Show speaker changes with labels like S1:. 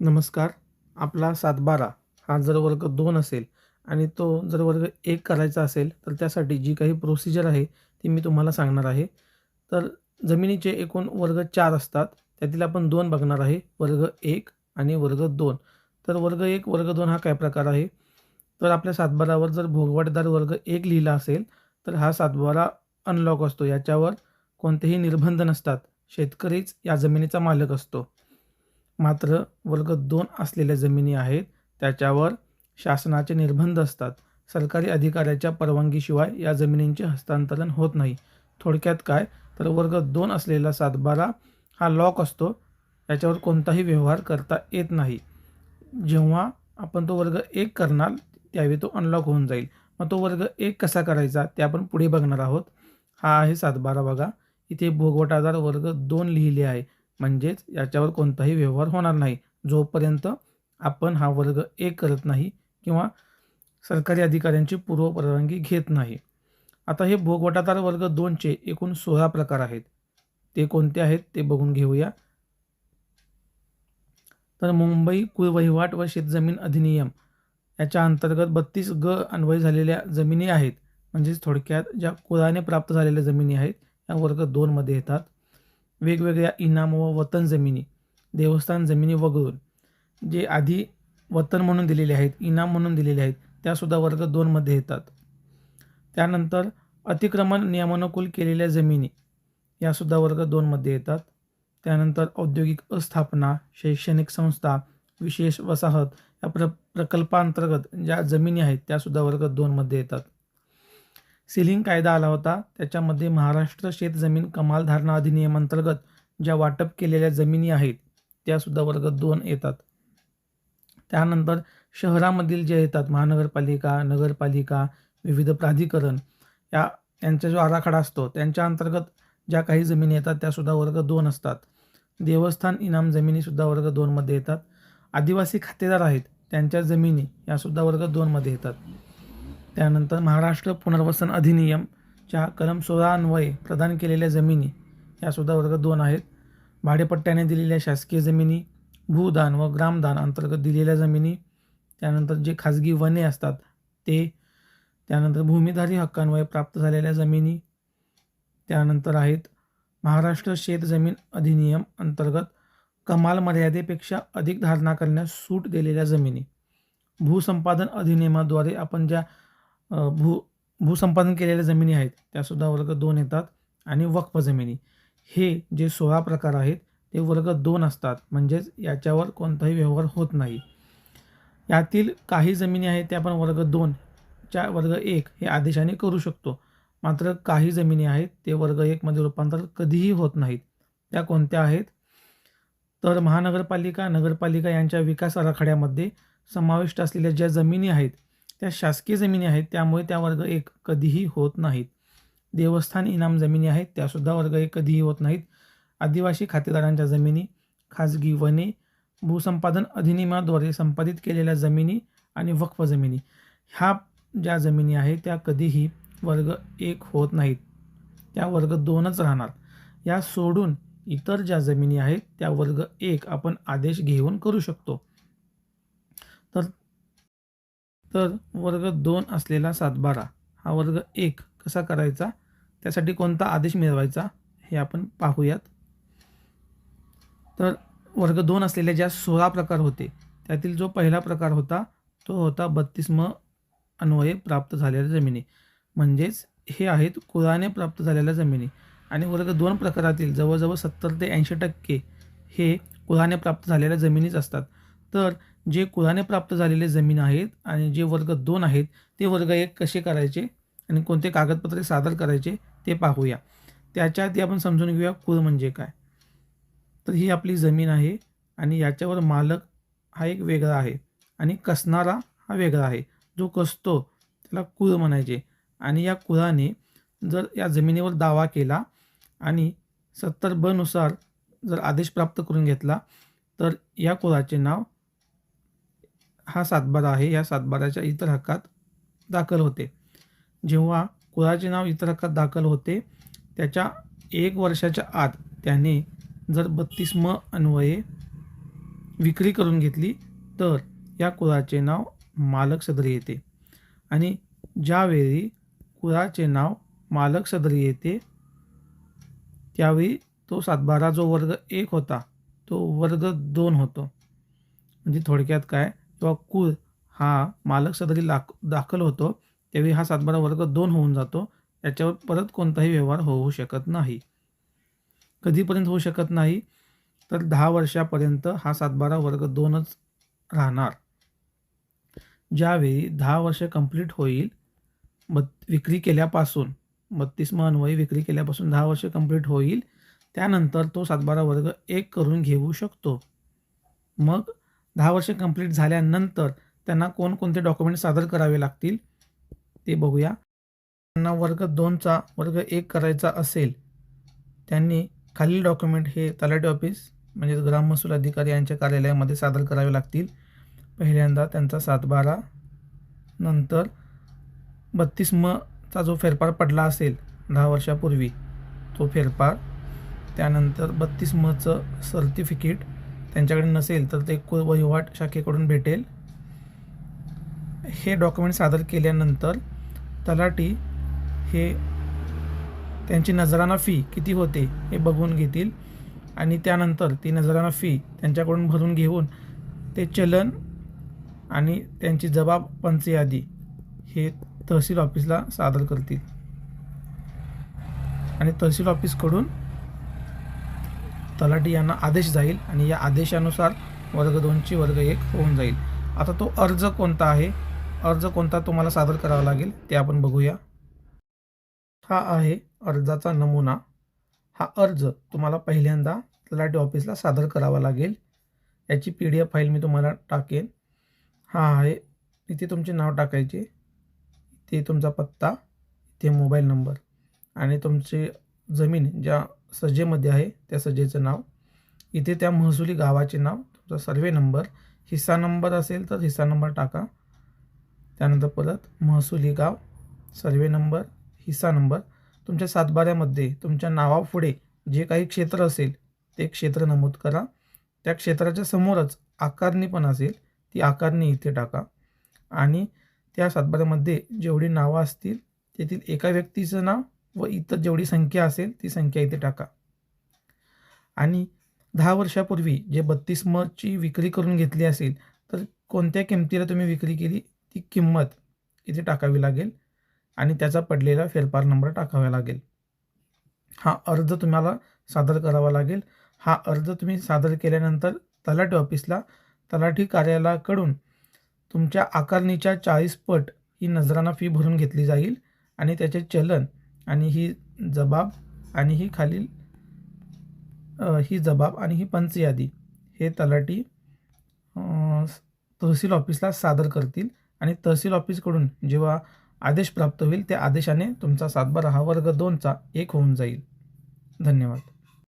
S1: नमस्कार. आपला सातबारा हा जर वर्ग दोन असेल आणि तो जर वर्ग एक करायचा असेल तर त्यासाठी जी काही प्रोसिजर आहे ती मी तुम्हाला सांगणार आहे. तर जमिनीचे एकूण वर्ग चार असतात. त्यातील आपण दोन बघणार आहे. वर्ग एक आणि वर्ग दोन. तर वर्ग एक वर्ग दोन हा काय प्रकार आहे? तर आपल्या सातबारावर जर भोगवाटदार वर्ग एक लिहिला असेल तर हा सातबारा अनलॉक असतो. याच्यावर कोणतेही निर्बंध नसतात. शेतकरीच या जमिनीचा मालक असतो. मात्र वर्ग दोन असलेल्या जमिनी आहेत त्याच्यावर शासनाचे निर्बंध असतात. सरकारी अधिकाऱ्याच्या परवानगीशिवाय या जमिनींचे हस्तांतरण होत नाही. थोडक्यात काय? तर वर्ग दोन असलेला सातबारा हा लॉक असतो याच्यावर कोणताही व्यवहार करता येत नाही. जेव्हा आपण तो वर्ग एक करणार त्यावेळी तो अनलॉक होऊन जाईल. मग तो वर्ग एक कसा करायचा ते आपण पुढे बघणार आहोत. हा आहे सातबारा बघा. इथे भोगवटादार वर्ग दोन लिहिले आहे. म्हणजेच याच्यावर कोणताही व्यवहार होणार नाही. जोपर्यंत आपण हा वर्ग एक करत नाही किंवा सरकारी अधिकाऱ्यांची पूर्व परवानगी घेत नाही. आता हे भोगवटादार वर्ग दोनचे एकूण सोळा प्रकार आहेत. ते कोणते आहेत ते बघून घेऊया. तर मुंबई कुलवहिवाट व शेतजमीन अधिनियम याच्या अंतर्गत बत्तीस ग अन्वय झालेल्या जमिनी आहेत. म्हणजेच थोडक्यात ज्या कुळाने प्राप्त झालेल्या जमिनी आहेत या वर्ग दोनमध्ये येतात. वेगवेगळ्या इनाम व वतन जमिनी देवस्थान जमिनी वगळून जे आधी वतन म्हणून दिलेले आहेत इनाम म्हणून दिलेले आहेत त्यासुद्धा वर्ग दोनमध्ये येतात. त्यानंतर अतिक्रमण नियमानुकूल केलेल्या जमिनी यासुद्धा वर्ग दोनमध्ये येतात. त्यानंतर औद्योगिक अस्थापना शैक्षणिक संस्था विशेष वसाहत या प्र प्रकल्पांतर्गत ज्या जमिनी आहेत त्यासुद्धा वर्ग दोनमध्ये येतात. सिलिंग कायदा आला होता. त्याच्यामध्ये महाराष्ट्र शेतजमीन कमाल धारणा अधिनियम अंतर्गत ज्या वाटप केलेल्या जमिनी आहेत त्यासुद्धा वर्ग दोन येतात. त्यानंतर शहरामधील जे येतात महानगरपालिका नगरपालिका विविध प्राधिकरण या यांचा जो आराखडा असतो त्यांच्या अंतर्गत ज्या काही जमिनी येतात त्यासुद्धा वर्ग दोन असतात. देवस्थान इनाम जमिनीसुद्धा वर्ग दोनमध्ये येतात. आदिवासी खातेदार आहेत त्यांच्या जमिनी यासुद्धा वर्ग दोनमध्ये येतात. त्यानंतर महाराष्ट्र पुनर्वसन अधिनियमच्या कलम सोळा अन्वये प्रदान केलेल्या जमिनी यासुद्धा वर्ग दोन आहेत. भाडेपट्ट्याने दिलेल्या शासकीय जमिनी भूदान व ग्रामदान अंतर्गत दिलेल्या जमिनी त्यानंतर जे खाजगी वने असतात ते त्यानंतर भूमिधारी हक्कांमुळे प्राप्त झालेल्या जमिनी त्यानंतर आहेत महाराष्ट्र शेत जमीन अधिनियम अंतर्गत कमाल मर्यादेपेक्षा अधिक धारणा करण्यास सूट दिलेल्या जमिनी. भूसंपादन अधिनियमाद्वारे आपण ज्या भू भूसंपादन केलेल्या जमिनी आहेत. त्यासुद्धा वर्ग दोन येतात आणि वक्फ जमिनी. हे जे सोळा प्रकार आहेत ते वर्ग दोन असतात. म्हणजेच याच्यावर कोणताही व्यवहार होत नाही. यातील काही जमिनी आहेत त्या आपण वर्ग दोनच्या वर्ग एक हे आदेशाने करू शकतो. मात्र काही जमिनी आहेत ते वर्ग एकमध्ये रूपांतर कधीही होत नाहीत. त्या कोणत्या आहेत? तर महानगरपालिका नगरपालिका यांच्या विकास आराखड्यामध्ये समाविष्ट असलेल्या ज्या जमिनी आहेत त्या शासकीय जमिनी आहेत त्यामुळे त्या वर्ग एक कधीही होत नाहीत. देवस्थान इनाम जमिनी आहेत त्यासुद्धा वर्ग एक कधीही होत नाहीत. आदिवासी खातेदारांच्या जमिनी खाजगी वने भूसंपादन अधिनियमाद्वारे संपादित केलेल्या जमिनी आणि वक्फ जमिनी ह्या ज्या जमिनी आहेत त्या कधीही वर्ग एक होत नाहीत. त्या वर्ग दोनच राहणार. या सोडून इतर ज्या जमिनी आहेत त्या वर्ग एक आपण आदेश घेऊन करू शकतो तर तर वर्ग दोन असलेला सातबारा हा वर्ग एक कसा करायचा? त्यासाठी कोणता आदेश मिळवायचा? हे आपण पाहूयात. तर वर्ग दोन असलेले ज्या सोळा प्रकार होते त्यातील जो पहिला प्रकार होता तो होता बत्तीसम अन्वये प्राप्त झालेल्या जमिनी. म्हणजेच हे आहेत कुळाने प्राप्त झालेल्या जमिनी. आणि वर्ग दोन प्रकारातील जवळजवळ सत्तर ते ऐंशी टक्के हे कुळाने प्राप्त झालेल्या जमिनीच असतात. तर जे कुळाने प्राप्त झालेले जमीन आहेत आणि जे वर्ग दोन आहेत ते वर्ग एक कसे करायचे आणि कोणते कागदपत्रे सादर करायचे ते पाहूया. त्याच्या आधी आपण समजून घेऊया कुळ म्हणजे काय. तर ही आपली जमीन आहे आणि याच्यावर मालक हा एक वेगळा आहे आणि कसणारा हा वेगळा आहे. जो कसतो त्याला कुळ म्हणायचे आणि या कुळाने जर या जमिनीवर दावा केला आणि सत्तर बनुसार जर आदेश प्राप्त करून घेतला तर या कुळाचे नाव हा सातबारा आहे. या सातबाराच्या इतर हक्कात दाखल होते. जेव्हा कुळाचे नाव इतर हक्कात दाखल होते त्याच्या एक वर्षाच्या आत त्याने जर बत्तीस म अन्वये विक्री करून घेतली तर या कुळाचे नाव मालक सदरी येते. आणि ज्यावेळी कुळाचे नाव मालक सदरी येते त्यावेळी तो सातबारा जो वर्ग एक होता तो वर्ग दोन होतो. म्हणजे थोडक्यात काय? किंवा कुळ हा मालक सदरी लाक दाखल होतो त्यावेळी हा सातबारा वर्ग दोन होऊन जातो. याच्यावर परत कोणताही व्यवहार होऊ शकत नाही. कधीपर्यंत होऊ शकत नाही तर दहा वर्षापर्यंत हा सातबारा वर्ग दोनच राहणार. ज्यावेळी दहा वर्ष कंप्लीट होईल मत विक्री केल्यापासून बत्तीस अन्वयी विक्री केल्यापासून दहा वर्ष कंप्लीट होईल त्यानंतर तो सातबारा वर्ग एक करून घेऊ शकतो. मग दहा वर्ष कंप्लीट झाल्यानंतर त्यांना कोणकोणते डॉक्युमेंट सादर करावे लागतील ते बघूया. त्यांना वर्ग दोनचा वर्ग एक करायचा असेल त्यांनी खालील डॉक्युमेंट हे तलाठी ऑफिस म्हणजे ग्राममहसूल अधिकारी यांच्या कार्यालयामध्ये सादर करावे लागतील. पहिल्यांदा त्यांचा सातबारा नंतर बत्तीस मचा जो फेरफार पडला असेल दहा वर्षापूर्वी तो फेरफार. त्यानंतर बत्तीस मचं सर्टिफिकेट त्यांच्याकडे नसेल तर ते कुल वहिवाट शाखेकडून भेटेल. हे डॉक्युमेंट सादर केल्यानंतर तलाठी हे त्यांची नजराना फी किती होते हे बघून घेतील आणि त्यानंतर ती नजराना फी त्यांच्याकडून भरून घेऊन ते चलन आणि त्यांची जबाब पंच यादी हे तहसील ऑफिसला सादर करतील. आणि तहसील ऑफिसकडून तलाठी यांना आदेश जाईल आणि या आदेशानुसार वर्ग दोनची वर्ग एक होऊन जाईल. आता तो अर्ज कोणता आहे? अर्ज कोणता तुम्हाला सादर करावा लागेल ते आपण बघूया. हा आहे अर्जाचा नमुना. हा अर्ज तुम्हाला पहिल्यांदा तलाठी ऑफिसला सादर करावा लागेल. याची पी डी एफ फाईल मी तुम्हाला टाकेन. हा आहे इथे तुमचे नाव टाकायचे. ते तुमचा पत्ता इथे मोबाईल नंबर आणि तुमचे जमीन ज्या सजेमध्ये आहे त्या सजेचं नाव. इथे त्या महसुली गावाचे नाव तुमचा सर्वे नंबर हिस्सा नंबर असेल तर हिस्सा नंबर टाका. त्यानंतर परत महसुली गाव सर्वे नंबर हिस्सा नंबर. तुमच्या सातबाऱ्यामध्ये तुमच्या नावापुढे जे काही क्षेत्र असेल ते क्षेत्र नमूद करा. त्या क्षेत्राच्या समोरच आकारणी पण असेल ती आकारणी इथे टाका. आणि त्या सातबाऱ्यामध्ये जेवढी नावं असतील तेथील एका व्यक्तीचं नाव व इतर जेवढी संख्या असेल ती संख्या इथे टाका. आणि दहा वर्षापूर्वी जे बत्तीस मची विक्री करून घेतली असेल तर कोणत्या किमतीला तुम्ही विक्री केली ती किंमत इथे टाकावी लागेल आणि त्याचा पडलेला फेरफार नंबर टाकावा लागेल. हा अर्ज तुम्हाला सादर करावा लागेल. हा अर्ज तुम्ही सादर केल्यानंतर तलाठी ऑफिसला तलाठी कार्यालयाकडून तुमच्या आकारणीच्या चाळीस पट ही नजराना फी भरून घेतली जाईल आणि त्याचे चलन आणि ही जबाब आणि ही खालील ही जबाब आणि ही पंच यादी हे तलाठी तहसील ऑफिसला सादर करतील. आणि तहसील ऑफिसकडून जेव्हा आदेश प्राप्त होईल त्या आदेशाने तुमचा सातबारा हा वर्ग दोनचा एक होऊन जाईल. धन्यवाद.